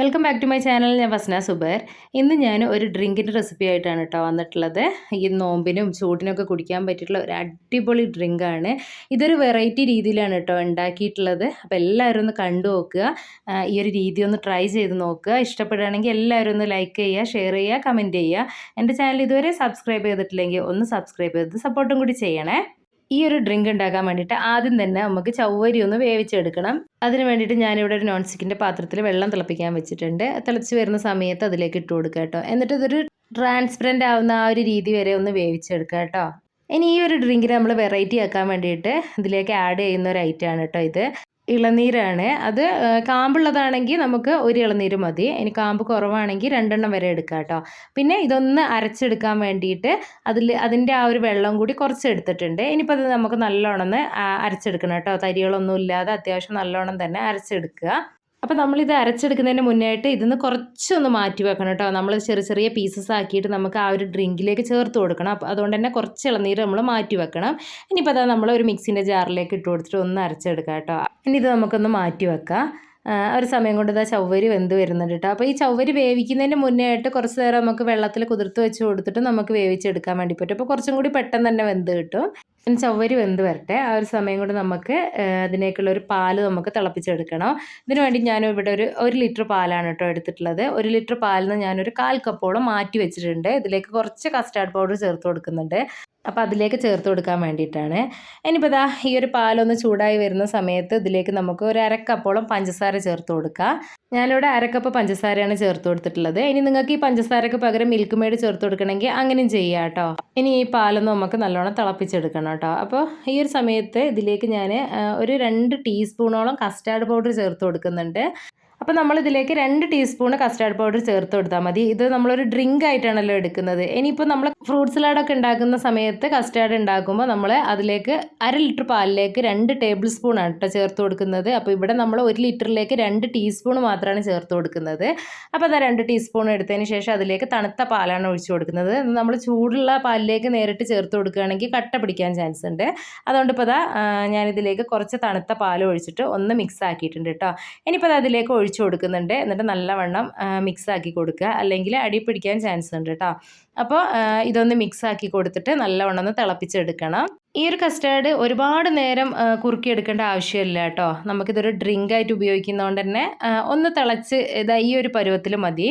Welcome back to my channel ഞാൻ വസ്ന സുബേർ. ഇന്ന് ഞാൻ ഒരു ഡ്രിങ്കിന്റെ റെസിപ്പി ആയിട്ടാണ് കേട്ടോ വന്നിട്ടുള്ളത്. ഈ നോമ്പിനും ചൂടിനൊക്കെ കുടിക്കാൻ പറ്റിയിട്ടുള്ള ഒരു അടിപൊളി ഡ്രിങ്കാണ്. ഇതൊരു വെറൈറ്റി രീതിയിലാണ് കേട്ടോ ഉണ്ടാക്കിയിട്ടുള്ളത്. അപ്പോൾ എല്ലാവരും ഒന്ന് കണ്ടു നോക്കുക. ഈ ഒരു രീതി ഒന്ന് ട്രൈ ചെയ്ത് നോക്കുക. ഇഷ്ടപ്പെടുകയാണെങ്കിൽ എല്ലാവരും ഒന്ന് ലൈക്ക് ചെയ്യുക ഷെയർ ചെയ്യുക കമന്റ് ചെയ്യുക. എന്റെ ചാനൽ ഇതുവരെ സബ്സ്ക്രൈബ് ചെയ്തിട്ടില്ലെങ്കിൽ ഒന്ന് സബ്സ്ക്രൈബ് ചെയ്ത് സപ്പോർട്ടും കൂടി ചെയ്യണേ. ഈ ഒരു ഡ്രിങ്ക് ഉണ്ടാക്കാൻ വേണ്ടിയിട്ട് ആദ്യം തന്നെ നമുക്ക് ചവ്വരി ഒന്ന് വേവിച്ചെടുക്കണം. അതിന് വേണ്ടിയിട്ട് ഞാനിവിടെ ഒരു നോൺ സ്റ്റിക്കിന്റെ പാത്രത്തിൽ വെള്ളം തിളപ്പിക്കാൻ വെച്ചിട്ടുണ്ട്. തിളച്ച് വരുന്ന സമയത്ത് അതിലേക്ക് ഇട്ട് കൊടുക്കുക കേട്ടോ. എന്നിട്ട് ഇതൊരു ട്രാൻസ്പെറന്റ് ആവുന്ന ആ ഒരു രീതി വരെ ഒന്ന് വേവിച്ചെടുക്കുക കേട്ടോ. ഇനി ഈ ഒരു ഡ്രിങ്കിന് നമ്മൾ വെറൈറ്റി ആക്കാൻ വേണ്ടിയിട്ട് ഇതിലേക്ക് ആഡ് ചെയ്യുന്ന ഒരു ഐറ്റമാണ് കേട്ടോ ഇത്. ഇളനീരാണ്. അത് കാമ്പുള്ളതാണെങ്കിൽ നമുക്ക് ഒരു ഇളനീര് മതി. ഇനി കാമ്പ് കുറവാണെങ്കിൽ രണ്ടെണ്ണം വരെ എടുക്കാം കേട്ടോ. പിന്നെ ഇതൊന്ന് അരച്ചെടുക്കാൻ വേണ്ടിയിട്ട് അതിൽ അതിന്റെ ആ ഒരു വെള്ളം കൂടി കുറച്ച് എടുത്തിട്ടുണ്ട്. ഇനിയിപ്പോൾ അത് നമുക്ക് നല്ലോണം അരച്ചെടുക്കണം കേട്ടോ. തരികളൊന്നും ഇല്ലാതെ അത്യാവശ്യം നല്ലോണം തന്നെ അരച്ചെടുക്കുക. അപ്പോൾ നമ്മളിത് അരച്ചെടുക്കുന്നതിന് മുന്നായിട്ട് ഇതിന്ന് കുറച്ചൊന്ന് മാറ്റി വെക്കണം കേട്ടോ. നമ്മൾ ചെറിയ ചെറിയ പീസസ് ആക്കിയിട്ട് നമുക്ക് ആ ഒരു ഡ്രിങ്കിലേക്ക് ചേർത്ത് കൊടുക്കണം. അപ്പോൾ അതുകൊണ്ട് തന്നെ കുറച്ച് ഇളനീര് നമ്മൾ മാറ്റി വെക്കണം. ഇനിയിപ്പോൾ അതാ നമ്മൾ ഒരു മിക്സിന്റെ ജാറിലേക്ക് ഇട്ട് കൊടുത്തിട്ട് ഒന്ന് അരച്ചെടുക്കാം കേട്ടോ. ഇനി ഇത് നമുക്കൊന്ന് മാറ്റി വെക്കാം. ഒരു സമയം കൊണ്ട് ഇതാ ചവ്വരി വെന്ത് വരുന്നുണ്ട് കേട്ടോ. അപ്പോൾ ഈ ചവ്വരി വേവിക്കുന്നതിന് മുന്നേ ആയിട്ട് കുറച്ച് നേരം നമുക്ക് വെള്ളത്തിൽ കുതിർത്ത് വെച്ച് കൊടുത്തിട്ട് നമുക്ക് വേവിച്ചെടുക്കാൻ വേണ്ടി പറ്റും. അപ്പോൾ കുറച്ചും കൂടി പെട്ടെന്ന് തന്നെ വെന്ത് കിട്ടും. ചവ്വരി വെന്ത് വരട്ടെ. ആ ഒരു സമയം കൊണ്ട് നമുക്ക് അതിനേക്കുള്ള ഒരു പാൽ നമുക്ക് തിളപ്പിച്ചെടുക്കണം. ഇതിന് വേണ്ടി ഞാൻ ഇവിടെ ഒരു ഒരു ലിറ്റർ പാലാണ് കേട്ടോ എടുത്തിട്ടുള്ളത്. ഒരു ലിറ്റർ പാലിന് ഞാനൊരു കാൽ കപ്പോളം മാറ്റി വെച്ചിട്ടുണ്ട്. ഇതിലേക്ക് കുറച്ച് കസ്റ്റാർഡ് പൗഡർ ചേർത്ത് കൊടുക്കുന്നുണ്ട്. അപ്പോൾ അതിലേക്ക് ചേർത്ത് കൊടുക്കാൻ വേണ്ടിയിട്ടാണ്. ഇനിയിപ്പോൾ ഇതാ ഈ ഒരു പാലൊന്ന് ചൂടായി വരുന്ന സമയത്ത് ഇതിലേക്ക് നമുക്ക് ഒരു അരക്കപ്പോളം പഞ്ചസാര ചേർത്ത് കൊടുക്കാം. ഞാനിവിടെ അരക്കപ്പ് പഞ്ചസാരയാണ് ചേർത്ത് കൊടുത്തിട്ടുള്ളത്. ഇനി നിങ്ങൾക്ക് ഈ പഞ്ചസാരക്ക് പകരം മിൽക്ക് മെയ്ഡ് ചേർത്ത് കൊടുക്കണമെങ്കിൽ അങ്ങനെയും ചെയ്യാം കേട്ടോ. ഇനി ഈ പാലൊന്ന് നമുക്ക് നല്ലോണം തിളപ്പിച്ചെടുക്കണം കേട്ടോ. അപ്പോൾ ഈ ഒരു സമയത്ത് ഇതിലേക്ക് ഞാൻ ഒരു രണ്ട് ടീസ്പൂണോളം കസ്റ്റാർഡ് പൗഡർ ചേർത്ത് കൊടുക്കുന്നുണ്ട്. അപ്പോൾ നമ്മളിതിലേക്ക് രണ്ട് ടീസ്പൂൺ കസ്റ്റാർഡ് പൗഡർ ചേർത്ത് കൊടുത്താൽ മതി. ഇത് നമ്മളൊരു ഡ്രിങ്ക് ആയിട്ടാണല്ലോ എടുക്കുന്നത്. ഇനിയിപ്പോൾ നമ്മൾ ഫ്രൂട്ട് സലാഡൊക്കെ ഉണ്ടാക്കുന്ന സമയത്ത് കസ്റ്റാർഡ് ഉണ്ടാക്കുമ്പോൾ നമ്മൾ അതിലേക്ക് അര ലിറ്റർ പാലിലേക്ക് രണ്ട് ടേബിൾ സ്പൂൺ ആണ് കേട്ടോ ചേർത്ത് കൊടുക്കുന്നത്. അപ്പോൾ ഇവിടെ നമ്മൾ ഒരു ലിറ്ററിലേക്ക് രണ്ട് ടീസ്പൂൺ മാത്രമാണ് ചേർത്ത് കൊടുക്കുന്നത്. അപ്പോൾ അതാ രണ്ട് ടീസ്പൂൺ എടുത്തതിന് ശേഷം അതിലേക്ക് തണുത്ത പാലാണ് ഒഴിച്ചു കൊടുക്കുന്നത്. നമ്മൾ ചൂടുള്ള പാലിലേക്ക് നേരിട്ട് ചേർത്ത് കൊടുക്കുകയാണെങ്കിൽ കട്ട പിടിക്കാൻ ചാൻസ് ഉണ്ട്. അതുകൊണ്ട് ഇപ്പോൾ അതാ ഞാനിതിലേക്ക് കുറച്ച് തണുത്ത പാൽ ഒഴിച്ചിട്ട് ഒന്ന് മിക്സ് ആക്കിയിട്ടുണ്ട് കേട്ടോ ഇനിയിപ്പോൾ അത് അതിലേക്ക് ഒഴിച്ചു കൊടുക്കുന്നുണ്ട്. എന്നിട്ട് നല്ലവണ്ണം മിക്സ് ആക്കി കൊടുക്കുക. അല്ലെങ്കിൽ അടി പിടിക്കാൻ ചാൻസ് ഉണ്ട് കേട്ടോ അപ്പോൾ ഇതൊന്ന് മിക്സ് ആക്കി കൊടുത്തിട്ട് നല്ലവണ്ണം ഒന്ന് തിളപ്പിച്ചെടുക്കണം. ഈ ഒരു കസ്റ്റാർഡ് ഒരുപാട് നേരം കുറുക്കി കുറുക്കിയെടുക്കേണ്ട ആവശ്യമില്ല കേട്ടോ. നമുക്കിതൊരു ഡ്രിങ്ക് ആയിട്ട് ഉപയോഗിക്കുന്നതുകൊണ്ട് തന്നെ ഒന്ന് തിളച്ച് ഇതാ ഈ ഒരു പരുവത്തിൽ മതി.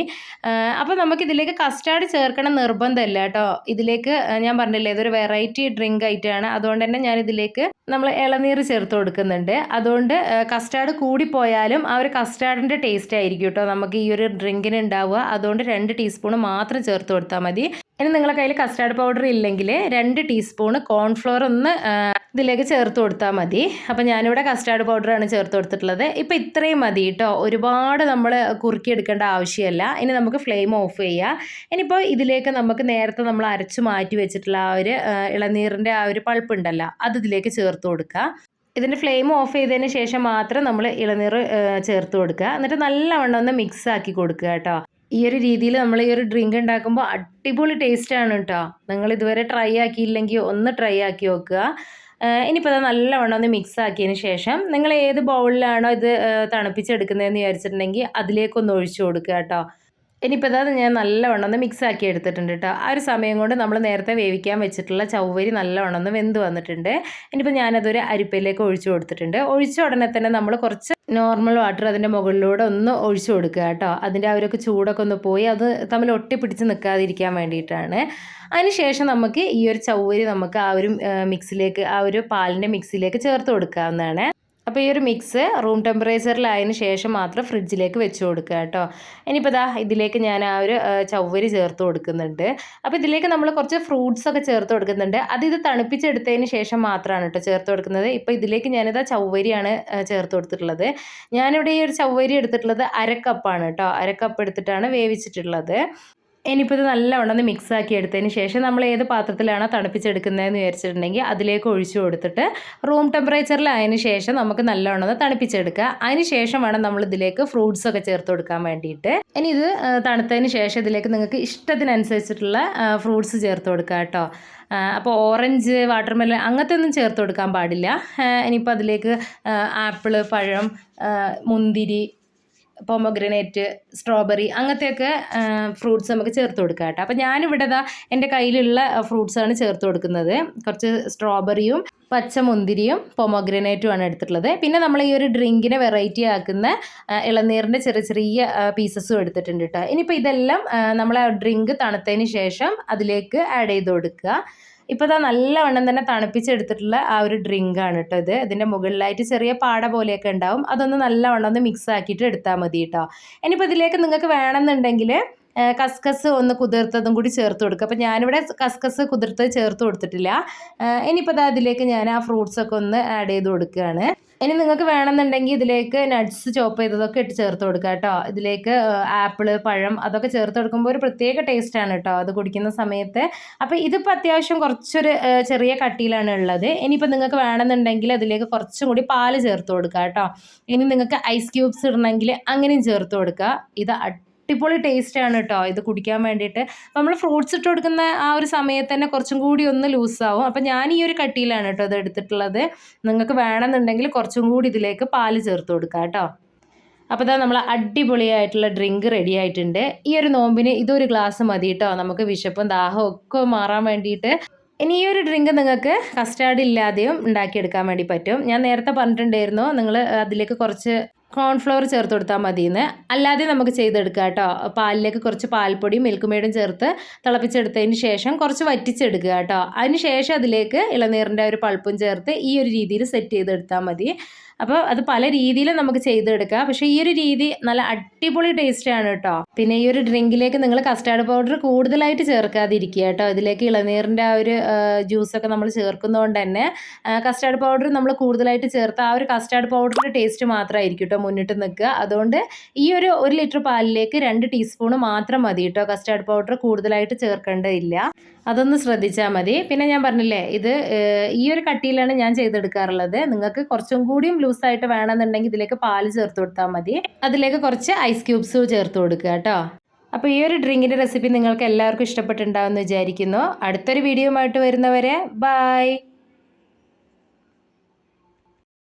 അപ്പോൾ നമുക്കിതിലേക്ക് കസ്റ്റാർഡ് ചേർക്കണം നിർബന്ധമില്ല കേട്ടോ. ഇതിലേക്ക് ഞാൻ പറഞ്ഞില്ലേ ഇതൊരു വെറൈറ്റി ഡ്രിങ്ക് ആയിട്ടാണ്. അതുകൊണ്ട് തന്നെ ഞാൻ ഇതിലേക്ക് നമ്മൾ ഇളനീർ ചേർത്ത് കൊടുക്കുന്നുണ്ട്. അതുകൊണ്ട് കസ്റ്റാർഡ് കൂടിപ്പോയാലും ആ ഒരു കസ്റ്റാർഡിന്റെ ടേസ്റ്റ് ആയിരിക്കും കേട്ടോ നമുക്ക് ഈ ഒരു ഡ്രിങ്കിന് ഉണ്ടാവുക. അതുകൊണ്ട് രണ്ട് ടീസ്പൂൺ മാത്രം ചേർത്ത് കൊടുത്താൽ മതി. ഇനി നിങ്ങളുടെ കയ്യിൽ കസ്റ്റാർഡ് പൗഡർ ഇല്ലെങ്കിൽ രണ്ട് ടീസ്പൂൺ കോൺഫ്ലോർ ഒന്ന് ഇതിലേക്ക് ചേർത്ത് കൊടുത്താൽ മതി. അപ്പോൾ ഞാനിവിടെ കസ്റ്റാർഡ് പൗഡറാണ് ചേർത്ത് കൊടുത്തിട്ടുള്ളത്. ഇപ്പോൾ ഇത്രയും മതി കേട്ടോ. ഒരുപാട് നമ്മൾ കുറുക്കിയെടുക്കേണ്ട ആവശ്യമല്ല. ഇനി നമുക്ക് ഫ്ലെയിം ഓഫ് ചെയ്യാം. ഇനിയിപ്പോൾ ഇതിലേക്ക് നമുക്ക് നേരത്തെ നമ്മൾ അരച്ച് മാറ്റി വെച്ചിട്ടുള്ള ആ ഒരു ഇളനീറിന്റെ ആ ഒരു പൾപ്പ് ഉണ്ടല്ലോ അത് ഇതിലേക്ക് ചേർത്ത് കൊടുക്കുക. ഇതിന്റെ ഫ്ലെയിം ഓഫ് ചെയ്തതിന് ശേഷം മാത്രം നമ്മൾ ഇളനീർ ചേർത്ത് കൊടുക്കുക. എന്നിട്ട് നല്ലവണ്ണം ഒന്ന് മിക്സ് ആക്കി കൊടുക്കുക കേട്ടോ. ഈ ഒരു രീതിയിൽ നമ്മൾ ഈ ഒരു ഡ്രിങ്ക് ഉണ്ടാക്കുമ്പോൾ അടിപൊളി ടേസ്റ്റ് ആണ് കേട്ടോ നിങ്ങൾ ഇതുവരെ ട്രൈ ആക്കിയില്ലെങ്കിൽ ഒന്ന് ട്രൈ ആക്കി നോക്കുക. ഇനിയിപ്പോൾ അത് നല്ലവണ്ണം ഒന്ന് മിക്സ് ആക്കിയതിന് ശേഷം നിങ്ങൾ ഏത് ബൗളിലാണോ ഇത് തണുപ്പിച്ചെടുക്കുന്നതെന്ന് വിചാരിച്ചിട്ടുണ്ടെങ്കിൽ അതിലേക്കൊന്ന് ഒഴിച്ചു കൊടുക്കുക കേട്ടോ ഇനിയിപ്പോൾ അത് ഞാൻ നല്ലവണ്ണം ഒന്ന് മിക്സ് ആക്കി എടുത്തിട്ടുണ്ട് കേട്ടോ ആ ഒരു സമയം കൊണ്ട് നമ്മൾ നേരത്തെ വേവിക്കാൻ വെച്ചിട്ടുള്ള ചവ്വരി നല്ലവണ്ണം ഒന്ന് വെന്ത് വന്നിട്ടുണ്ട്. ഇനിയിപ്പോൾ ഞാനതൊരു അരിപ്പയിലേക്ക് ഒഴിച്ചു കൊടുത്തിട്ടുണ്ട്. ഒഴിച്ച ഉടനെ തന്നെ നമ്മൾ കുറച്ച് നോർമൽ വാട്ടർ അതിന്റെ മുകളിലൂടെ ഒന്ന് ഒഴിച്ചു കൊടുക്കുക കേട്ടോ അതിന്റെ ആ ഒരു ചൂടൊക്കെ ഒന്ന് പോയി അത് തമ്മിൽ ഒട്ടിപ്പിടിച്ച് നിൽക്കാതിരിക്കാൻ വേണ്ടിയിട്ടാണ്. അതിനുശേഷം നമുക്ക് ഈ ഒരു ചവ്വരി നമുക്ക് ആ ഒരു മിക്സിലേക്ക് ആ ഒരു പാലിന്റെ മിക്സിലേക്ക് ചേർത്ത് കൊടുക്കാവുന്നതാണ്. അപ്പോൾ ഈ ഒരു മിക്സ് റൂം ടെമ്പറേച്ചറിലായതിനു ശേഷം മാത്രം ഫ്രിഡ്ജിലേക്ക് വെച്ച് കൊടുക്കുക കേട്ടോ. ഇനിയിപ്പോൾ ഇതാ ഇതിലേക്ക് ഞാൻ ആ ഒരു ചവ്വരി ചേർത്ത് കൊടുക്കുന്നുണ്ട്. അപ്പോൾ ഇതിലേക്ക് നമ്മൾ കുറച്ച് ഫ്രൂട്ട്സ് ഒക്കെ ചേർത്ത് കൊടുക്കുന്നുണ്ട്. അത് ഇത് തണുപ്പിച്ചെടുത്തതിന് ശേഷം മാത്രമാണ് കേട്ടോ ചേർത്ത് കൊടുക്കുന്നത്. ഇപ്പോൾ ഇതിലേക്ക് ഞാനിതാ ചവ്വരിയാണ് ചേർത്ത് കൊടുത്തിട്ടുള്ളത്. ഞാനിവിടെ ഈ ഒരു ചവ്വരി എടുത്തിട്ടുള്ളത് അരക്കപ്പാണ് കേട്ടോ. അരക്കപ്പ് എടുത്തിട്ടാണ് വേവിച്ചിട്ടുള്ളത്. ഇനിയിപ്പോൾ ഇത് നല്ലവണ്ണം ഒന്ന് മിക്സ് ആക്കി എടുത്തതിന് ശേഷം നമ്മൾ ഏത് പാത്രത്തിലാണോ തണുപ്പിച്ചെടുക്കുന്നതെന്ന് വിചാരിച്ചിട്ടുണ്ടെങ്കിൽ അതിലേക്ക് ഒഴിച്ചു കൊടുത്തിട്ട് റൂം ടെമ്പറേച്ചറിലായതിനു ശേഷം നമുക്ക് നല്ലവണ്ണം തണുപ്പിച്ചെടുക്കുക. അതിന് ശേഷം വേണം നമ്മൾ ഇതിലേക്ക് ഫ്രൂട്ട്സ് ഒക്കെ ചേർത്ത് കൊടുക്കാൻ വേണ്ടിയിട്ട്. ഇനി ഇത് തണുത്തതിന് ശേഷം ഇതിലേക്ക് നിങ്ങൾക്ക് ഇഷ്ടത്തിനനുസരിച്ചിട്ടുള്ള ഫ്രൂട്ട്സ് ചേർത്ത് കൊടുക്കുക കേട്ടോ. അപ്പോൾ ഓറഞ്ച് വാട്ടർമെലൺ അങ്ങനത്തെ ഒന്നും ചേർത്ത് കൊടുക്കാൻ പാടില്ല. ഇനിയിപ്പോൾ അതിലേക്ക് ആപ്പിൾ പഴം മുന്തിരി പൊമഗ്രനേറ്റ് സ്ട്രോബെറി അങ്ങനത്തെയൊക്കെ ഫ്രൂട്ട്സ് നമുക്ക് ചേർത്ത് കൊടുക്കാം കേട്ടോ. അപ്പോൾ ഞാനിവിടെ ഇതാ എന്റെ കയ്യിലുള്ള ഫ്രൂട്ട്സാണ് ചേർത്ത് കൊടുക്കുന്നത്. കുറച്ച് സ്ട്രോബെറിയും പച്ചമുന്തിരിയും പൊമഗ്രനേറ്റും ആണ് എടുത്തിട്ടുള്ളത്. പിന്നെ നമ്മൾ ഈ ഒരു ഡ്രിങ്കിനെ വെറൈറ്റി ആക്കുന്ന ഇളനീറിന്റെ ചെറിയ ചെറിയ പീസസും എടുത്തിട്ടുണ്ട് കേട്ടോ. ഇനിയിപ്പോൾ ഇതെല്ലാം നമ്മൾ ആ ഡ്രിങ്ക് തണുത്തതിന് ശേഷം അതിലേക്ക് ആഡ് ചെയ്ത് കൊടുക്കുക. ഇപ്പോൾ ഇതാ നല്ലവണ്ണം തന്നെ തണുപ്പിച്ചെടുത്തിട്ടുള്ള ആ ഒരു ഡ്രിങ്ക് ആണ് കേട്ടോ ഇത്. ഇതിന്റെ മുകളിലായിട്ട് ചെറിയ പാട പോലെയൊക്കെ ഉണ്ടാവും. അതൊന്ന് നല്ലവണ്ണം ഒന്ന് മിക്സ് ആക്കിയിട്ട് എടുത്താൽ മതി കേട്ടോ ഇനിയിപ്പോൾ ഇതിലേക്ക് നിങ്ങൾക്ക് വേണമെന്നുണ്ടെങ്കിൽ കസ്കസ് ഒന്ന് കുതിർത്തതും കൂടി ചേർത്ത് കൊടുക്കുക അപ്പോൾ ഞാനിവിടെ കസ്കസ് കുതിർത്തത് ചേർത്ത് കൊടുത്തിട്ടില്ല. ഇനിയിപ്പോൾ അതിലേക്ക് ഞാൻ ആ ഫ്രൂട്ട്സൊക്കെ ഒന്ന് ആഡ് ചെയ്ത് കൊടുക്കുകയാണ് ഇനി നിങ്ങൾക്ക് വേണമെന്നുണ്ടെങ്കിൽ ഇതിലേക്ക് നട്ട്സ് ചോപ്പ് ചെയ്തതൊക്കെ ഇട്ട് ചേർത്ത് കൊടുക്കുക കേട്ടോ. ഇതിലേക്ക് ആപ്പിൾ പഴം അതൊക്കെ ചേർത്ത് കൊടുക്കുമ്പോൾ ഒരു പ്രത്യേക ടേസ്റ്റ് ആണ് കേട്ടോ അത് കുടിക്കുന്ന സമയത്ത്. അപ്പോൾ ഇതിപ്പോൾ അത്യാവശ്യം കുറച്ചൊരു ചെറിയ കട്ടിയിലാണ് ഉള്ളത്. ഇനിയിപ്പോൾ നിങ്ങൾക്ക് വേണമെന്നുണ്ടെങ്കിൽ അതിലേക്ക് കുറച്ചും കൂടി പാൽ ചേർത്ത് കൊടുക്കുക കേട്ടോ. ഇനി നിങ്ങൾക്ക് ഐസ് ക്യൂബ്സ് ഇടണമെങ്കിൽ അങ്ങനെയും ചേർത്ത് കൊടുക്കുക. ഇത് അടിപൊളി ടേസ്റ്റ് ആണ് കേട്ടോ ഇത് കുടിക്കാൻ വേണ്ടിയിട്ട്. നമ്മൾ ഫ്രൂട്ട്സ് ഇട്ട് കൊടുക്കുന്ന ആ ഒരു സമയത്ത് തന്നെ കുറച്ചും കൂടി ഒന്ന് ലൂസാവും അപ്പോൾ ഞാൻ ഈ ഒരു കട്ടിയിലാണ് കേട്ടോ ഇത് എടുത്തിട്ടുള്ളത്. നിങ്ങൾക്ക് വേണമെന്നുണ്ടെങ്കിൽ കുറച്ചും കൂടി ഇതിലേക്ക് പാൽ ചേർത്ത് കൊടുക്കുക കേട്ടോ അപ്പോൾ ഇതാ നമ്മൾ അടിപൊളിയായിട്ടുള്ള ഡ്രിങ്ക് റെഡി ആയിട്ടുണ്ട്. ഈ ഒരു നോമ്പിന് ഇതൊരു ഗ്ലാസ് മതി കേട്ടോ നമുക്ക് വിശപ്പും ദാഹവും ഒക്കെ മാറാൻ വേണ്ടിയിട്ട്. ഇനി ഈ ഒരു ഡ്രിങ്ക് നിങ്ങൾക്ക് കസ്റ്റാർഡ് ഇല്ലാതെയും ഉണ്ടാക്കിയെടുക്കാൻ വേണ്ടി പറ്റും. ഞാൻ നേരത്തെ പറഞ്ഞിട്ടുണ്ടായിരുന്നു. നിങ്ങൾ അതിലേക്ക് കുറച്ച് കോൺഫ്ലവർ ചേർത്ത് കൊടുത്താൽ മതിയെന്ന്. അല്ലാതെ നമുക്ക് ചെയ്തെടുക്കാം കേട്ടോ. പാലിലേക്ക് കുറച്ച് പാൽപ്പൊടിയും മിൽക്ക് ചേർത്ത് തിളപ്പിച്ചെടുത്തതിന് ശേഷം കുറച്ച് വറ്റിച്ചെടുക്കുക കേട്ടോ. അതിന് ശേഷം അതിലേക്ക് ഇളനീറിന്റെ ഒരു പൾപ്പും ചേർത്ത് ഈ ഒരു രീതിയിൽ സെറ്റ് ചെയ്തെടുത്താൽ മതി. അപ്പോൾ അത് പല രീതിയിലും നമുക്ക് ചെയ്തെടുക്കാം. പക്ഷേ ഈ ഒരു രീതി നല്ല അടിപൊളി ടേസ്റ്റ് ആണ് കേട്ടോ പിന്നെ ഈ ഒരു ഡ്രിങ്കിലേക്ക് നിങ്ങൾ കസ്റ്റാർഡ് പൗഡർ കൂടുതലായിട്ട് ചേർക്കാതിരിക്കുക കേട്ടോ ഇതിലേക്ക് ഇളനീറിന്റെ ആ ഒരു ജ്യൂസൊക്കെ നമ്മൾ ചേർക്കുന്നതുകൊണ്ട് തന്നെ കസ്റ്റാർഡ് പൗഡർ നമ്മൾ കൂടുതലായിട്ട് ചേർത്ത് ആ ഒരു കസ്റ്റാർഡ് പൗഡറിന്റെ ടേസ്റ്റ് മാത്രമായിരിക്കും കേട്ടോ മുന്നിട്ട് നിൽക്കുക. അതുകൊണ്ട് ഈ ഒരു ഒരു ലിറ്റർ പാലിലേക്ക് രണ്ട് ടീസ്പൂൺ മാത്രം മതി കേട്ടോ കസ്റ്റാർഡ് പൗഡർ കൂടുതലായിട്ട് ചേർക്കേണ്ടതില്ല. അതൊന്ന് ശ്രദ്ധിച്ചാൽ മതി. പിന്നെ ഞാൻ പറഞ്ഞില്ലേ ഇത് ഈ ഒരു കട്ടിയിലാണ് ഞാൻ ചെയ്തെടുക്കാറുള്ളത്. നിങ്ങൾക്ക് കുറച്ചും കൂടിയും ലൂസായിട്ട് വേണമെന്നുണ്ടെങ്കിൽ ഇതിലേക്ക് പാൽ ചേർത്ത് കൊടുത്താൽ മതി. അതിലേക്ക് കുറച്ച് ഐസ് ക്യൂബ്സ് ചേർത്ത് കൊടുക്കുക കേട്ടോ. അപ്പോൾ ഈ ഒരു ഡ്രിങ്കിന്റെ റെസിപ്പി നിങ്ങൾക്ക് എല്ലാവർക്കും ഇഷ്ടപ്പെട്ടിട്ടുണ്ടാവും എന്ന് വിചാരിക്കുന്നു. അടുത്തൊരു വീഡിയോ ആയിട്ട് വരുന്നവരെ ബൈ